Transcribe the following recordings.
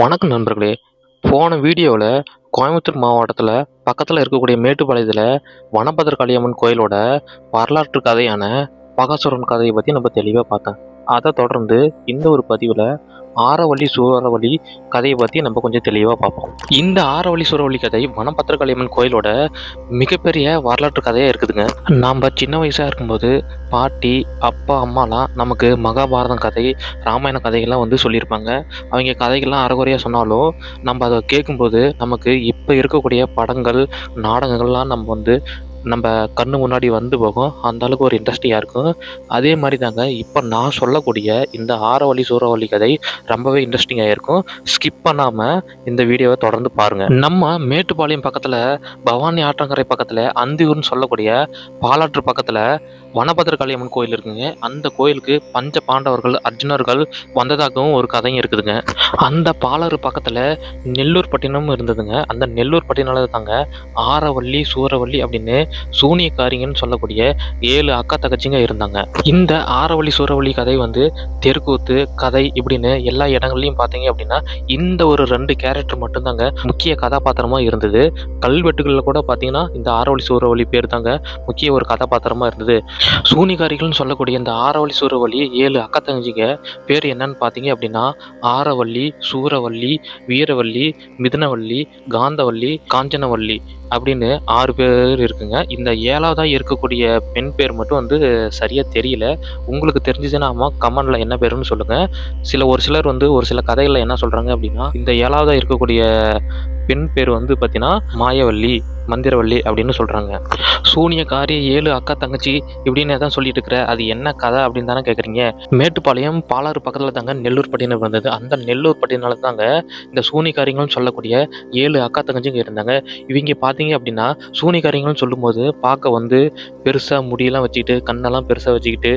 வணக்கம் நண்பர்களே. போன வீடியோவில் கோயம்புத்தூர் மாவட்டத்தில் பக்கத்தில் இருக்கக்கூடிய மேட்டுப்பாளையத்தில் வனபத்திரகாளியம்மன் கோயிலோட வரலாற்று கதையான பகாசுரன் கதையை பற்றி நம்ம தெளிவாக பார்த்தோம். அதை தொடர்ந்து இந்த ஒரு பதிவில் ஆரவள்ளி சூரவள்ளி கதையை பற்றி நம்ம கொஞ்சம் தெளிவாக பார்ப்போம். இந்த ஆரவள்ளி சூரவள்ளி கதை வனபத்திரகாளியம்மன் கோயிலோட மிகப்பெரிய வரலாற்று கதையாக இருக்குதுங்க. நாம் சின்ன வயசாக இருக்கும்போது பாட்டி அப்பா அம்மாலாம் நமக்கு மகாபாரதம் கதை ராமாயண கதைகள்லாம் வந்து சொல்லியிருப்பாங்க. அவங்க கதைகள்லாம் அறகுறையாக சொன்னாலும் நம்ம அதை கேட்கும்போது நமக்கு இப்போ இருக்கக்கூடிய படங்கள் நாடகங்கள்லாம் நம்ம வந்து நம்ம கண்ணு முன்னாடி வந்து போகும். அந்த அளவுக்கு ஒரு இன்ட்ரெஸ்டிங்காக இருக்கும். அதே மாதிரி தாங்க இப்போ நான் சொல்லக்கூடிய இந்த ஆரவழி சூறாவளி கதை ரொம்பவே இன்ட்ரெஸ்டிங்காக இருக்கும். ஸ்கிப் பண்ணாமல் இந்த வீடியோவை தொடர்ந்து பாருங்கள் நம்ம மேட்டுப்பாளையம் பக்கத்தில் பவானி ஆற்றங்கரை பக்கத்தில் அந்தியூர்னு சொல்லக்கூடிய பாலாற்று பக்கத்தில் வனபத்திரகாளியம்மன் கோயில் இருக்குங்க. அந்த கோயிலுக்கு பஞ்ச பாண்டவர்கள் அர்ஜுனர்கள் வந்ததாகவும் ஒரு கதையும் இருக்குதுங்க. அந்த பாலாறு பக்கத்தில் நெல்லூர் பட்டினம் இருந்ததுங்க. அந்த நெல்லூர் பட்டினால தாங்க ஆரவள்ளி சூரவள்ளி அப்படின்னு சூனியக்காரிங்கன்னு சொல்லக்கூடிய ஏழு அக்கா தகச்சிங்க இருந்தாங்க. இந்த ஆரவழி சூறவழி கதை வந்து தெருக்கூத்து கதை இப்படின்னு எல்லா இடங்கள்லையும் பார்த்தீங்க அப்படின்னா இந்த ஒரு ரெண்டு கேரக்டர் மட்டும்தாங்க முக்கிய கதாபாத்திரமாக இருந்தது. கல்வெட்டுகளில் கூட பார்த்தீங்கன்னா இந்த ஆரவழி சூறவழி பேர் தாங்க முக்கிய ஒரு கதாபாத்திரமாக இருந்தது. சூனிகாரிகள்னு சொல்லக்கூடிய இந்த ஆரவழி சூறவழி ஏழு அக்கா தங்கச்சிங்க பேர் என்னன்னு பார்த்தீங்க அப்படின்னா ஆரவள்ளி சூரவள்ளி வீரவள்ளி மிதுனவள்ளி காந்தவள்ளி காஞ்சனவள்ளி. அப்படின்னு ஆறு பேர் இருக்குங்க. இந்த ஏழாவதாக இருக்கக்கூடிய பெண் பேர் மட்டும் வந்து சரியாக தெரியல. உங்களுக்கு தெரிஞ்சிச்சுன்னா ஆமாம் கமெண்டில் என்ன பேருன்னு சொல்லுங்கள் சில ஒரு சிலர் வந்து ஒரு சில கதைகளில் என்ன சொல்கிறாங்க அப்படின்னா இந்த ஏழாவதாக இருக்கக்கூடிய பெண் பேர் வந்து பார்த்தீங்கன்னா மாயவல்லி மந்திரவள்ளி அப்படின்னு சொல்கிறாங்க சூனியக்காரி ஏழு அக்கா தங்கச்சி இப்படின்னு தான் சொல்லிட்டு இருக்கிற அது என்ன கதை அப்படின்னு தானே கேட்குறீங்க மேட்டுப்பாளையம் பாலாறு பக்கத்தில் தாங்க நெல்லூர் பட்டினம் வந்தது அந்த நெல்லூர் பட்டினால தாங்க இந்த சூனிக்காரிங்களும் சொல்லக்கூடிய ஏழு அக்கா தங்கச்சிங்க இருந்தாங்க. இவங்க பார்த்தீங்க அப்படின்னா சூனிக்காரிங்களும் சொல்லும்போது பார்க்க வந்து பெருசாக முடியெல்லாம் வச்சுக்கிட்டு கண்ணெல்லாம் பெருசாக வச்சுக்கிட்டு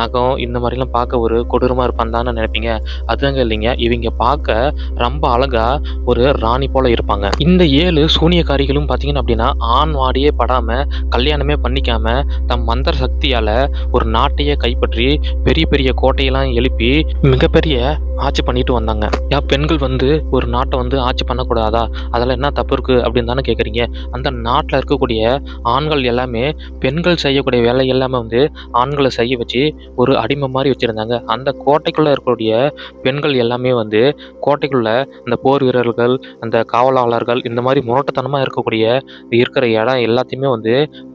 நகம் இந்த மாதிரிலாம் பார்க்க ஒரு கொடூரமாக இருப்பான் தானே நினைப்பீங்க. அதுதாங்க இல்லைங்க. இவங்க பார்க்க ரொம்ப அழகாக ஒரு ராணி போல இருப்பாங்க. இந்த ஏழு சூனியக்காரிகளும் பார்த்தீங்கன்னா அப்படின்னா ஆண் வாடியே படாம கல்யாணமே பண்ணிக்காம தம் மந்திர சக்தியால ஒரு நாட்டையே கைப்பற்றி பெரிய பெரிய கோட்டையெல்லாம் எழுப்பி மிகப்பெரிய ஆட்சி பண்ணிட்டு வந்தாங்க. ஏன் பெண்கள் வந்து ஒரு நாட்டை வந்து ஆட்சி பண்ணக்கூடாதா? அதில் என்ன தப்பு இருக்குது அப்படின்னு தானே கேட்குறீங்க அந்த நாட்டில் இருக்கக்கூடிய ஆண்கள் எல்லாமே பெண்கள் செய்யக்கூடிய வேலை எல்லாமே வந்து ஆண்களை செய்ய வச்சு ஒரு அடிமை மாதிரி வச்சுருந்தாங்க. அந்த கோட்டைக்குள்ளே இருக்கக்கூடிய பெண்கள் எல்லாமே வந்து கோட்டைக்குள்ளே அந்த போர் வீரர்கள் அந்த காவலாளர்கள் இந்த மாதிரி முரட்டுத்தனமாக இருக்கக்கூடிய இருக்கிற இடம் எல்லாத்தையுமே வந்து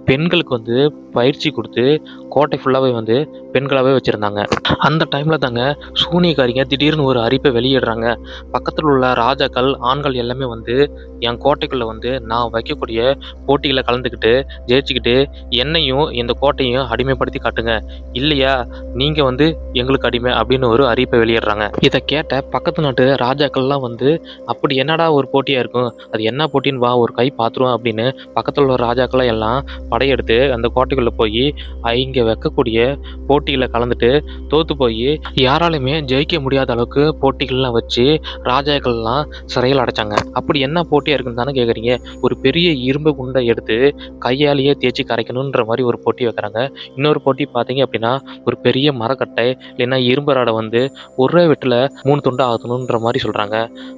பெண்களுக்கு வந்து பயிற்சி கொடுத்து கோட்டை ஃபுல்லாகவே வந்து பெண்களாகவே வச்சுருந்தாங்க. அந்த டைமில் தாங்க சூனியக்காரிங்க திடீர்னு ஒரு அறிப்பை வெளியிடுறாங்க. பக்கத்தில் உள்ள ராஜாக்கள் ஆண்கள் எல்லாமே வந்து என் கோட்டைக்குள்ளே வந்து நான் வைக்கக்கூடிய போட்டிகளை கலந்துக்கிட்டு ஜெயிச்சுக்கிட்டு என்னையும் இந்த கோட்டையும் அடிமைப்படுத்தி காட்டுங்க. இல்லையா? நீங்கள் வந்து எங்களுக்கு அடிமை அப்படின்னு ஒரு அறிப்பை வெளியிடுறாங்க. இதை கேட்ட பக்கத்து நாட்டு ராஜாக்கள்லாம் வந்து அப்படி என்னடா ஒரு போட்டியாக இருக்கும்? அது என்ன போட்டின்னு வா ஒரு கை பார்த்துருவோம் அப்படின்னு பக்கத்தில் உள்ள ராஜாக்கள்லாம் எல்லாம் படையெடுத்து அந்த கோட்டைக்குள்ளே போய் இங்கே வைக்கக்கூடிய போட்டியில் கலந்துட்டு தோற்று போய் யாராலுமே ஜெயிக்க முடியாத அளவுக்கு போட்டிகள்லாம் வச்சு ராஜாக்கள்லாம் சிறையில் அடைச்சாங்க. அப்படி என்ன போட்டியாக இருக்குன்னு தானே கேட்குறீங்க ஒரு பெரிய இரும்பு குண்டை எடுத்து கையாலேயே தேய்ச்சி கரைக்கணுன்ற மாதிரி ஒரு போட்டி வைக்கிறாங்க. இன்னொரு போட்டி பார்த்தீங்க அப்படின்னா ஒரு பெரிய மரக்கட்டை இல்லைன்னா இரும்பு ராடை வந்து ஒரே வெட்டில் மூணு துண்டு ஆகணுன்ற மாதிரி சொல்கிறாங்க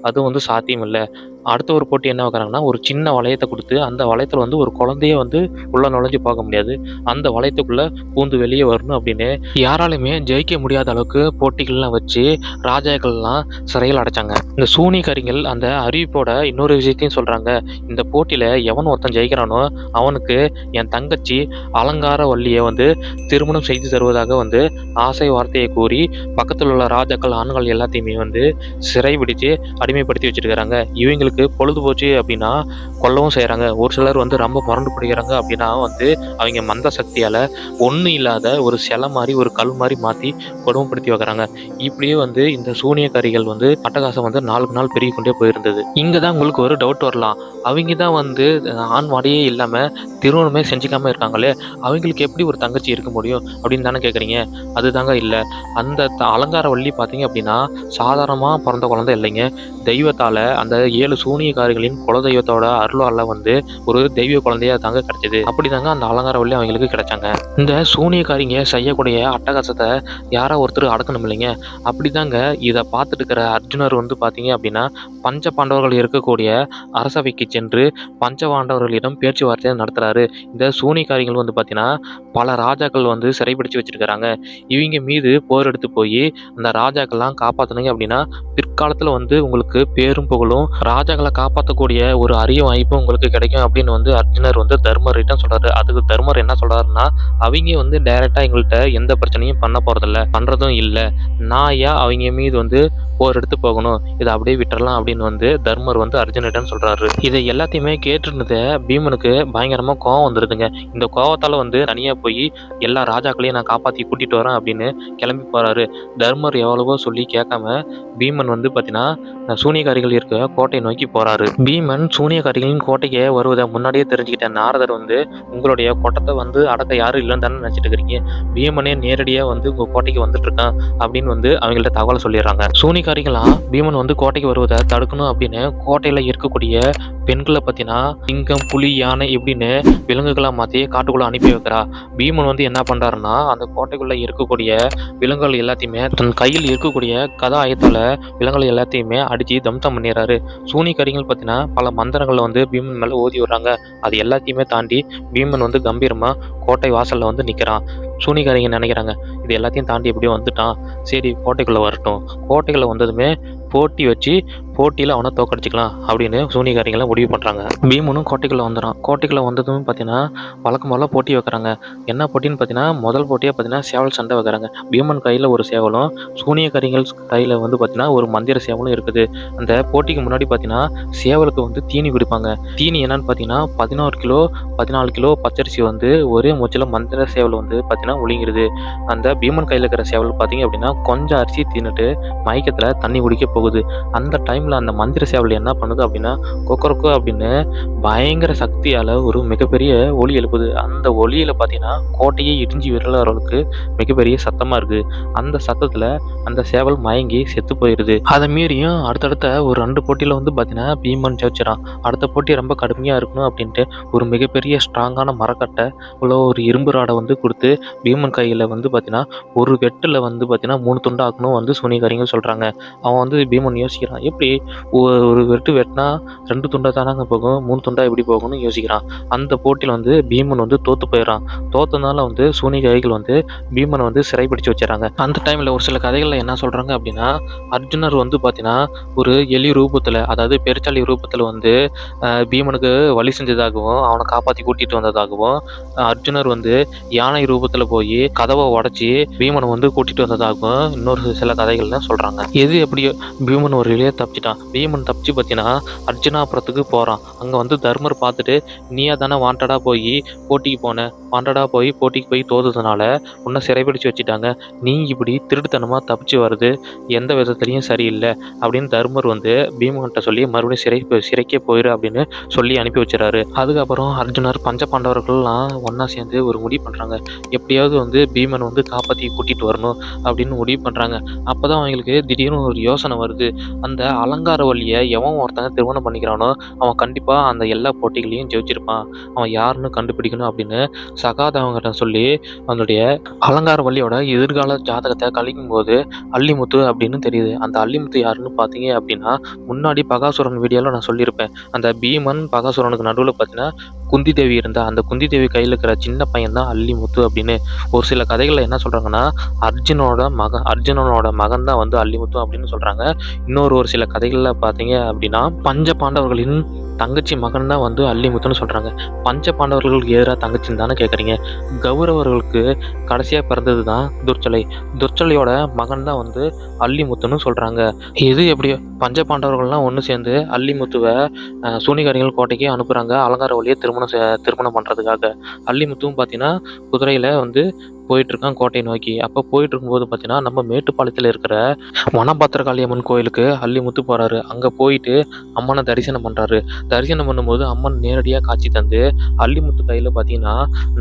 அதுவும் வந்து சாத்தியம் இல்லை. அடுத்த ஒரு போட்டி என்ன வைக்கிறாங்கன்னா ஒரு சின்ன வளையத்தை கொடுத்து அந்த வளையத்தில் வந்து ஒரு குழந்தைய வந்து உள்ள நுழைஞ்சு பார்க்க முடியாது. அந்த வளையத்துக்குள்ளே பூந்து வெளியே வரணும் அப்படின்னு யாராலுமே ஜெயிக்க முடியாத அளவுக்கு போட்டிகள்லாம் வச்சு ராஜாக்கள்லாம் சிறையில் அடைச்சாங்க. இந்த சூனிகரிகள் அந்த அறிவிப்போட இன்னொரு விஷயத்தையும் சொல்கிறாங்க இந்த போட்டியில் எவன் ஒருத்தன் ஜெயிக்கிறானோ அவனுக்கு என் தங்கச்சி அலங்கார வள்ளியை வந்து திருமணம் செய்து தருவதாக வந்து ஆசை வார்த்தையை கூறி பக்கத்தில் உள்ள ராஜாக்கள் ஆண்கள் எல்லாத்தையுமே வந்து சிறை பிடிச்சு அடிமைப்படுத்தி வச்சிருக்கிறாங்க. இவங்களுக்கு பொழுது போச்சு அப்படின்னா கொல்லவும் செய்கிறாங்க ஒரு சிலர் வந்து ரொம்ப முரண்டு பிடிக்கிறாங்க அப்படின்னா வந்து அவங்க மந்த சக்தியால் ஒன்றும் இல்லாத ஒரு சிலை மாதிரி ஒரு கல் மாதிரி மாற்றி கொடுமைப்படுத்தி வைக்கிறாங்க. இப்படியே வந்து இந்த சூனியக்காரிகள் வந்து அட்டகாசம் வந்து நாளுக்கு நாள் பெருகி கொண்டே போயிருந்தது. இங்கே தான் உங்களுக்கு ஒரு டவுட் வரலாம். அவங்க தான் வந்து ஆண்வாடியே இல்லாமல் திருமணமே செஞ்சுக்காமல் இருக்காங்களே அவங்களுக்கு எப்படி ஒரு தங்கச்சி இருக்க முடியும் அப்படின்னு தானே கேட்குறீங்க அதுதாங்க இல்லை. அந்த த- அலங்கார வள்ளி பார்த்தீங்க அப்படின்னா சாதாரணமாக பிறந்த குழந்தை இல்லைங்க. தெய்வத்தால் அந்த ஏழு சூனியக்காரிகளின் குலதெய்வத்தோட அருளால் வந்து ஒரு தெய்வ குழந்தையா தாங்க கிடைச்சது. அப்படி அப்படிதாங்க அந்த அலங்கார வழி அவங்களுக்கு கிடைச்சாங்க. இந்த சூனியக்காரிங்க செய்யக்கூடிய அட்டகாசத்தை யாரோ ஒருத்தர் அடக்கணும் இல்லைங்க. அப்படிதாங்க இதை பார்த்துட்டு இருக்கிற அர்ஜுனர் வந்து பார்த்தீங்க அப்படின்னா பஞ்ச பாண்டவர்கள் இருக்கக்கூடிய அரசவைக்கு சென்று பஞ்ச பாண்டவர்களிடம் பேச்சுவார்த்தை நடத்துகிறாரு இந்த சூனியக்காரிகள் வந்து பார்த்தீங்கன்னா பல ராஜாக்கள் வந்து சிறைப்பிடிச்சு வச்சிருக்கிறாங்க. இவங்க மீது போர் எடுத்து போய் அந்த ராஜாக்கள்லாம் காப்பாற்றணுங்க அப்படின்னா பிற்காலத்தில் வந்து உங்களுக்கு பேரும் புகழும் ராஜாக்களை காப்பாற்றக்கூடிய ஒரு அரிய வாய்ப்பும் உங்களுக்கு கிடைக்கும் அப்படின்னு வந்து அர்ஜுனர் வந்து தர்மர்கிட்ட சொல்றாரு. அதுக்கு தர்மர் என்ன சொல்றாருன்னா அவங்க வந்து டைரக்டா எங்கள்கிட்ட எந்த பிரச்சனையும் பண்ண போறதில்ல. பண்றதும் இல்லை. நான் ஏன் அவங்க மீது வந்து போர் எடுத்து போகணும். இதை அப்படியே விட்டுறலாம் அப்படின்னு வந்து தர்மர் வந்து அர்ஜுனிடம் சொல்றாரு. இதை எல்லாத்தையுமே கேட்டுருந்தத பீமனுக்கு பயங்கரமா கோவம் வந்துடுதுங்க இந்த கோவத்தால வந்து தனியா போய் எல்லா ராஜாக்களையும் நான் காப்பாத்தி கூட்டிட்டு வரேன் அப்படின்னு கிளம்பி போறாரு. தர்மர் எவ்வளவோ சொல்லி கேட்காம பீமன் வந்து பார்த்தீங்கன்னா சூனியக்காரிகள் இருக்க கோட்டையை நோக்கி போறாரு. பீமன் சூனியக்காரிகளின் கோட்டைக்கு வருவதை முன்னாடியே தெரிஞ்சுக்கிட்ட நாரதர் வந்து உங்களுடைய கோட்டத்தை வந்து அடக்க யாரும் இல்லைன்னு தானே நினச்சிட்டு இருக்கிறீங்க? பீமனே நேரடியாக வந்து உங்கள் கோட்டைக்கு வந்துட்டு இருக்கான் அப்படின்னு வந்து அவங்கள்ட்ட தகவலை சொல்லிடுறாங்க. சூனியக்காரிகளாம் பீமன் வந்து கோட்டைக்கு வருவதை தடுக்கணும் அப்படின்னு கோட்டையில் இருக்கக்கூடிய பெண்களை பற்றினா சிங்கம் புலி யானை இப்படின்னு விலங்குகளை மாற்றி காட்டுக்குள்ளே அனுப்பி வைக்கிறா. பீமன் வந்து என்ன பண்ணுறாருன்னா அந்த கோட்டைக்குள்ளே இருக்கக்கூடிய விலங்குகள் எல்லாத்தையுமே தன் கையில் இருக்கக்கூடிய கதா ஆயத்தால விலங்குகள் எல்லாத்தையுமே அடித்து தம்சம் பண்ணிடுறாரு. சூனியக்காரிகள் பார்த்தீங்கன்னா பல மந்திரங்களை வந்து பீமன் மேலே ஓதி விடுறாங்க. அது எல்லாத்தையுமே தாண்டி பீமன் வந்து கம்பீரமாக கோட்டை வாசலில் வந்து நிற்கிறான் சூனிகாரிங்க நினைக்கிறாங்க. இது எல்லாத்தையும் தாண்டி எப்படியும் வந்துட்டான். சரி கோட்டைக்குள்ளே வரட்டும். கோட்டைக்குள்ளே வந்ததுமே போட்டி வச்சு போட்டியில் அவனை தோக்கடிச்சிக்கலாம் அப்படின்னு சூனியக்காரிங்களாம் முடிவு பண்ணுறாங்க பீமனும் கோட்டைக்குள்ளே வந்துடும் கோட்டைக்குள்ளே வந்ததும் பார்த்தீங்கன்னா வழக்கம் போல போட்டி வைக்கிறாங்க. என்ன போட்டின்னு பார்த்தீங்கன்னா முதல் போட்டியாக பார்த்தீங்கன்னா சேவல் சண்டை வைக்கிறாங்க. பீமன் கையில் ஒரு சேவலும் சூனியக்காரிகள் கையில் வந்து பார்த்தீங்கன்னா ஒரு மந்திர சேவலும் இருக்குது. அந்த போட்டிக்கு முன்னாடி பார்த்தீங்கன்னா சேவலுக்கு வந்து தீனி கொடுப்பாங்க. தீனி என்னன்னு பார்த்தீங்கன்னா பதினோரு கிலோ பதினாலு கிலோ பச்சரிசி வந்து ஒரே மூச்சில் மந்திர சேவல் வந்து பார்த்தீங்கன்னா ஒழுங்கிருது. அந்த பீமன் கையில் இருக்கிற சேவல் பார்த்தீங்க அப்படின்னா கொஞ்சம் அரிசி தின்னுட்டு மயக்கத்தில் தண்ணி குடிக்க போகுது. அந்த டைம் டைமில் அந்த மந்திர சேவல் என்ன பண்ணுது அப்படின்னா கொக்கரக்கோ அப்படின்னு பயங்கர சக்தியால் ஒரு மிகப்பெரிய ஒலி எழுப்புது. அந்த ஒலியில் பார்த்தீங்கன்னா கோட்டையே இடிஞ்சு விரலவர்களுக்கு மிகப்பெரிய சத்தமாக இருக்குது அந்த சத்தத்தில் அந்த சேவல் மயங்கி செத்து போயிடுது அதை மீறியும் அடுத்தடுத்த ஒரு ரெண்டு போட்டியில் வந்து பார்த்தீங்கன்னா பீமன் ஜெயிச்சிடான் அடுத்த போட்டி ரொம்ப கடுமையாக இருக்கணும் அப்படின்ட்டு ஒரு மிகப்பெரிய ஸ்ட்ராங்கான மரக்கட்டை உள்ள ஒரு இரும்பு ராடை வந்து கொடுத்து பீமன் கையில் வந்து பார்த்தீங்கன்னா ஒரு வெட்டில் வந்து பார்த்தீங்கன்னா மூணு துண்டாக்கணும் வந்து சுனிகாரிங்க சொல்கிறாங்க அவன் வந்து பீமன் யோசிக்கிறான் எப்படி ஒரு வெட்டு வெட்டினா ரெண்டு துண்டா தானாங்க போகும் மூணு துண்டா எப்படி போகும்னு யோசிக்கிறான். அந்த போட்டியில் வந்து பீமன் வந்து தோத்து போயிடறான். தோத்தனால வந்து சூனி சூனியக்காரிகள் வந்து பீமனை வந்து சிறைப்பிடிச்சு வச்சிடறாங்க. அந்த டைமில் ஒரு சில கதைகளில் என்ன சொல்கிறாங்க அப்படின்னா அர்ஜுனர் வந்து பார்த்தீங்கன்னா ஒரு எலி ரூபத்தில் அதாவது பெருச்சாளி ரூபத்தில் வந்து பீமனுக்கு வழி செஞ்சதாகவும் அவனை காப்பாற்றி கூட்டிகிட்டு வந்ததாகவும் அர்ஜுனர் வந்து யானை ரூபத்தில் போய் கதவை உடச்சி பீமனை வந்து கூட்டிகிட்டு வந்ததாகவும் இன்னொரு சில கதைகள்லாம் சொல்கிறாங்க எது எப்படியோ பீமன் ஒரு வழியாக தப்பிச்சிட்டான் பீமன் தப்பிச்சு பார்த்தீங்கன்னா அர்ஜுனாபுரத்துக்கு போகிறான் அங்கே வந்து தர்மர் பார்த்துட்டு நீயா தானே வாண்டடாக போய் போட்டிக்கு போன? வாண்டடாக போய் போட்டிக்கு போய் தோதுனால உன்னை சிறைப்பிடிச்சு வச்சுட்டாங்க. நீ இப்படி திருட்டுத்தனமாக தப்பிச்சு வருது எந்த விதத்துலையும் சரியில்லை. அப்படின்னு தர்மர் வந்து பீமன்கிட்ட சொல்லி மறுபடியும் சிறை சிறைக்கே போயிரு அப்படின்னு சொல்லி அனுப்பி வச்சிடறாரு அதுக்கப்புறம் அர்ஜுனர் பஞ்ச பாண்டவர்கள்லாம் ஒன்றா சேர்ந்து ஒரு முடிவு பண்ணுறாங்க எப்படியாவது வந்து பீமன் வந்து காப்பாற்றி கூட்டிகிட்டு வரணும் அப்படின்னு முடிவு பண்ணுறாங்க அப்போ தான் அவங்களுக்கு திடீர்னு ஒரு யோசனை வருது. அந்த அலங்கார வழியை எவன் ஒருத்தங்க திருமணம் பண்ணிக்கிறானோ அவன் கண்டிப்பாக அந்த எல்லா போட்டிகளையும் ஜெயிச்சிருப்பான். அவன் யாருன்னு கண்டுபிடிக்கணும் அப்படின்னு சகாதவங்கிட்ட சொல்லி அவனுடைய அலங்கார வழியோட எதிர்கால ஜாதகத்தை கழிக்கும் போது அல்லிமுத்து அப்படின்னு தெரியுது. அந்த அல்லிமுத்து யாருன்னு பார்த்தீங்க அப்படின்னா முன்னாடி பகாசுரன் வீடியோவில் நான் சொல்லியிருப்பேன். அந்த பீமன் பகாசுரனுக்கு நடுவில் பார்த்தீங்கன்னா குந்தி தேவி இருந்தா அந்த குந்தி தேவி கையில் இருக்கிற சின்ன பையன் தான் அல்லிமுத்து அப்படின்னு ஒரு சில கதைகளில் என்ன சொல்கிறாங்கன்னா அர்ஜுனோட மகன் அர்ஜுனனோட மகன் தான் வந்து அல்லிமுத்து அப்படின்னு சொல்கிறாங்க இன்னொரு ஒரு சில கதைகளில் பார்த்தீங்க அப்படின்னா பஞ்ச பாண்டவர்களின் தங்கச்சி மகன் தான் வந்து அல்லிமுத்துன்னு சொல்கிறாங்க பஞ்ச பாண்டவர்களுக்கு எதிராக தங்கச்சின்னு தானே கேட்குறீங்க கௌரவர்களுக்கு கடைசியாக பிறந்தது தான் துர்ச்சலை. துர்ச்சலையோட மகன் தான் வந்து அல்லிமுத்துன்னு சொல்கிறாங்க இது எப்படியோ பஞ்ச பாண்டவர்கள்லாம் ஒன்று சேர்ந்து அல்லிமுத்துவை அஹ், சூனிகாரிகள் கோட்டைக்கு அனுப்புகிறாங்க அலங்கார வழியை திருமணம் திருமணம் பண்ணுறதுக்காக அல்லிமுத்துவும் பார்த்தீங்கன்னா குதிரையில் வந்து போயிட்டு இருக்கான் கோட்டை நோக்கி. அப்போ போயிட்டு இருக்கும்போது பார்த்தீங்கன்னா நம்ம மேட்டுப்பாளையத்தில் இருக்கிற வனபத்திரகாளி அம்மன் கோயிலுக்கு அள்ளிமுத்து போறாரு. அங்கே போயிட்டு அம்மனை தரிசனம் பண்றாரு. தரிசனம் பண்ணும்போது அம்மன் நேரடியாக காட்சி தந்து அள்ளிமுத்து கையில் பார்த்தீங்கன்னா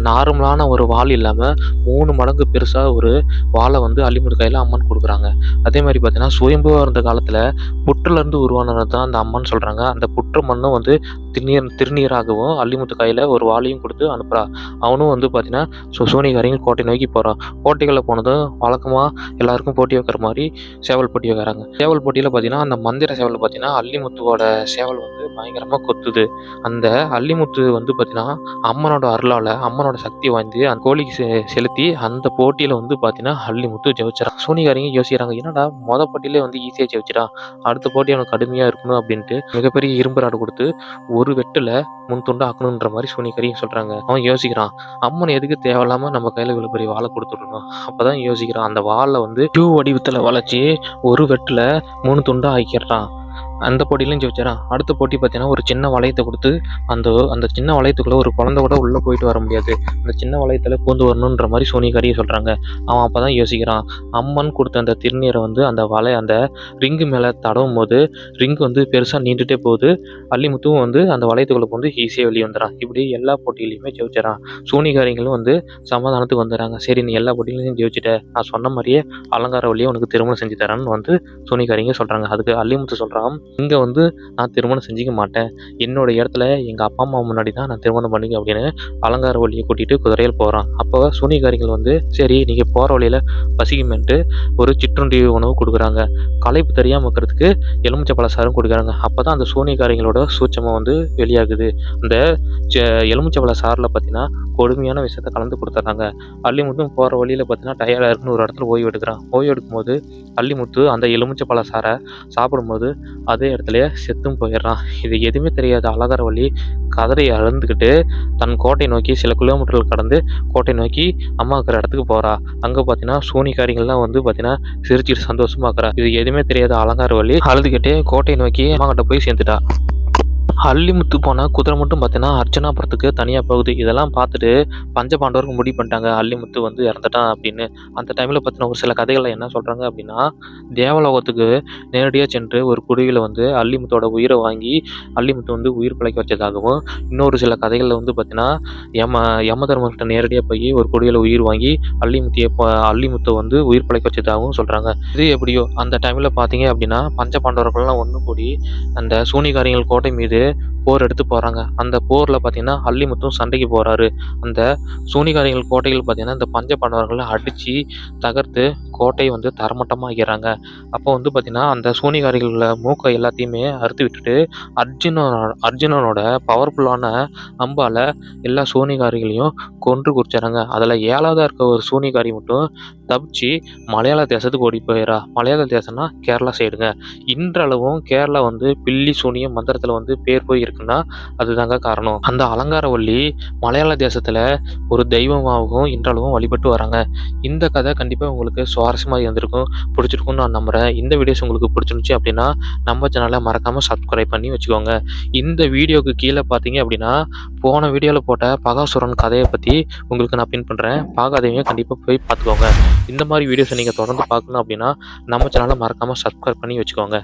நார்மலான ஒரு வாள் இல்லாமல் மூணு மடங்கு பெருசாக ஒரு வாழை வந்து அள்ளிமுத்து கையில் அம்மன் கொடுக்குறாங்க. அதே மாதிரி பார்த்தீங்கன்னா சுயம்புவாக இருந்த காலத்தில் புற்றுலேருந்து உருவானது தான் அந்த அம்மன் சொல்கிறாங்க அந்த புற்று மண்ணும் வந்து திருநீர் திருநீராகவும் அள்ளிமுத்து கையில் ஒரு வாளையும் கொடுத்து அனுப்புகிறா அவனும் வந்து பார்த்தீங்கன்னா சு சூனிகாரிங்க கோட்டை நோக்கி போகிறான் போட்டிகளில் போனதும் வழக்கமாக எல்லாருக்கும் போட்டி வைக்கிற மாதிரி சேவல் போட்டி வைக்கிறாங்க. சேவல் போட்டியில் பார்த்தீங்கன்னா அந்த மந்திர சேவல் பார்த்தீங்கன்னா அள்ளிமுத்துவோட சேவல் வந்து பயங்கரமாக கொத்துது. அந்த அள்ளிமுத்து வந்து பார்த்தீங்கன்னா அம்மனோட அருளால் அம்மனோட சக்தி வாய்ந்து அந்த கோழிக்கு செ- செலுத்தி அந்த போட்டியில் வந்து பார்த்தீங்கன்னா அள்ளிமுத்து ஜெயிச்சிடறான். சூனிகாரிங்க யோசிக்கிறாங்க என்னடா மொத போட்டியிலே வந்து ஈஸியாக ஜெயிச்சிட்டான் அடுத்த போட்டி அவனுக்கு கடுமையாக இருக்கணும் அப்படின்ட்டு மிகப்பெரிய இரும்பு ராடு கொடுத்து ஒரு வெட்டில் முன் துண்டு ஆக்கணுன்ற மாதிரி சூனிகாரியும் சொல்கிறாங்க அவன் யோசிக்கிறான் அம்மன் எதுக்கு தேவையில்லாமல் நம்ம கையில் இவ்வளோ வாழை கொடுத்துடணும். அப்போ தான் யோசிக்கிறான். அந்த வாழை வந்து டியூ வடிவத்தில் வளைச்சி ஒரு வெட்டில் மூணு துண்டாக ஆக்கிடுறான். அந்த போட்டியிலையும் ஜெயிச்சாரா? அடுத்த போட்டி பார்த்தீங்கன்னா ஒரு சின்ன வளையத்தை கொடுத்து அந்த அந்த சின்ன வளையத்துக்குள்ளே ஒரு குழந்தை கூட உள்ளே போயிட்டு வர முடியாது. அந்த சின்ன வளையத்தில் பூந்து வரணுன்ற மாதிரி சோனிகாரியை சொல்கிறாங்க அவன் அப்போ தான் யோசிக்கிறான். அம்மன் கொடுத்த அந்த திருநீரை வந்து அந்த வலை அந்த ரிங்கு மேலே தடவும் போது ரிங்கு வந்து பெருசாக நீண்டுட்டே போகுது. அள்ளிமுத்துவும் வந்து அந்த வளையத்துக்குள்ளே வந்து ஈஸியாக வெளியே வந்துடுறான். இப்படி எல்லா போட்டியிலையுமே ஜெயிச்சிடறான் சோனிகாரிங்களும் வந்து சமாதானத்துக்கு வந்துடுறாங்க. சரி நீ எல்லா போட்டியிலையும் ஜெயிச்சிட்ட. நான் சொன்ன மாதிரியே அலங்கார வழியை உனக்கு திருமணம் செஞ்சு தரேன்னு வந்து சோனிகாரிங்க சொல்கிறாங்க அதுக்கு அள்ளிமுத்து சொல்கிறான் இங்கே வந்து நான் திருமணம் செஞ்சுக்க மாட்டேன். என்னோட இடத்துல எங்கள் அப்பா அம்மா முன்னாடி தான் நான் திருமணம் பண்ணிக்க அப்படின்னு அலங்கார வழியை கூட்டிகிட்டு குதிரையில் போகிறான் அப்போ சூனிகாரிகள் வந்து சரி நீங்கள் போகிற வழியில் பசிக்குமென்ட்டு ஒரு சிற்றுண்டி உணவு கொடுக்குறாங்க. களைப்பு தெரியாமல் இருக்கிறதுக்கு எலுமிச்சை பழசாரும் கொடுக்குறாங்க. அப்போ தான் அந்த சூனிகாரிகளோட சூட்சமாக வந்து வெளியாகுது. அந்த ச- எலுமிச்சை பழ சாறில் பார்த்தீங்கன்னா கொடுமையான விஷயத்த கலந்து கொடுத்துட்றாங்க அள்ளிமுத்தும் போகிற வழியில் பார்த்தீங்கன்னா டயர்டாக இருக்குன்னு ஒரு இடத்துல ஓய்வு எடுக்கிறான். ஓய்வு எடுக்கும்போது அள்ளிமுத்து அந்த எலுமிச்சை பழ சாறை சாப்பிடும்போது அது அதே இடத்துலயே செத்தும் போயிடுறான். இது எதுவுமே தெரியாத அழகர வழி கதறி அழுந்துக்கிட்டு தன் கோட்டை நோக்கி சில கிலோமீட்டர்கள் கடந்து கோட்டை நோக்கி அம்மா இருக்கிற இடத்துக்கு போகிறா அங்கே பார்த்தீங்கன்னா சூனிகாரிங்கள்லாம் வந்து பார்த்தீங்கன்னா சிரிச்சிட்டு சந்தோஷமாக இருக்கிறா. இது எதுவுமே தெரியாத அலங்கார வழி அழுதுகிட்டே கோட்டை நோக்கி அம்மா கிட்ட போய் சேர்ந்துட்டா. அள்ளிமுத்து போன குதிரை மட்டும் பார்த்தீங்கன்னா அர்ச்சனா படத்துக்கு தனியாக போகுது. இதெல்லாம் பார்த்துட்டு பஞ்ச பாண்டவருக்கு முடிவு பண்ணிட்டாங்க. அள்ளிமுத்து வந்து இறந்துட்டான் அப்படின்னு. அந்த டைமில் பார்த்தீங்கன்னா ஒரு சில கதைகளில் என்ன சொல்கிறாங்க அப்படின்னா தேவலோகத்துக்கு நேரடியாக சென்று ஒரு குடுவியில் வந்து அள்ளிமுத்தோட உயிரை வாங்கி அள்ளிமுத்து வந்து உயிர் பிழைக்க வச்சதாகவும் இன்னொரு சில கதைகளில் வந்து பார்த்தீங்கன்னா யம யம தர்மர்கிட்ட நேரடியாக போய் ஒரு குடியில் உயிர் வாங்கி அள்ளிமுத்தியை ப- அள்ளிமுத்தை வந்து உயிர் பிழைக்க வச்சதாகவும் சொல்கிறாங்க இது எப்படியோ அந்த டைமில் பார்த்தீங்க அப்படின்னா பஞ்ச பாண்டவர்கள்லாம் ஒன்று கூடி அந்த சூனிகாரிகள் கோட்டை மீது போர் எடுத்து போகிறாங்க அந்த போரில் பார்த்தீங்கன்னா அல்லிமுத்தும் சண்டைக்கு போகிறாரு அந்த சூனிகாரிகள் கோட்டையில் பார்த்தீங்கன்னா இந்த பஞ்ச பாண்டவர்களை அடித்து தகர்த்து கோட்டையை வந்து தரமட்டமாகிறாங்க அப்போ வந்து பார்த்திங்கன்னா அந்த சூனிகாரிகளில் மூக்கை எல்லாத்தையுமே அறுத்து விட்டுட்டு அர்ஜுனனோட அர்ஜுனனோட பவர்ஃபுல்லான அம்பால் எல்லா சூனிகாரிகளையும் கொன்று குறிச்சாங்க அதில் ஏழாவதாக இருக்க ஒரு சூனிகாரி மட்டும் தப்பிச்சு மலையாள தேசத்துக்கு ஓடி போயிடறா. மலையாள தேசம்னா கேரளா சைடுங்க இன்றளவும் கேரளா வந்து பில்லி சூனியம் மந்திரத்தில் வந்து பேர் போய் இருக்குன்னா அதுதாங்க காரணம். அந்த அலங்காரவல்லி மலையாள தேசத்தில் ஒரு தெய்வமாகவும் இன்றளவும் வழிபட்டு வராங்க. இந்த கதை கண்டிப்பாக உங்களுக்கு சுவாரஸ்யமாக இருந்திருக்கும் பிடிச்சிருக்கும்னு நான் நம்புகிறேன் இந்த வீடியோஸ் உங்களுக்கு பிடிச்சிருந்துச்சி அப்படின்னா நம்ம சேனலை மறக்காமல் சப்ஸ்கிரைப் பண்ணி வச்சுக்கோங்க. இந்த வீடியோக்கு கீழே பார்த்தீங்க அப்படின்னா போன வீடியோவில் போட்ட பகாசுரன் கதையை பற்றி உங்களுக்கு நான் பின் பண்ணுறேன் பார்க்காதவங்க கண்டிப்பாக போய் பார்த்துக்கோங்க இந்த மாதிரி வீடியோஸை நீங்கள் தொடர்ந்து பார்க்கணும் அப்படின்னா நம்ம சேனலை மறக்காமல் சப்ஸ்கிரைப் பண்ணி வச்சுக்கோங்க.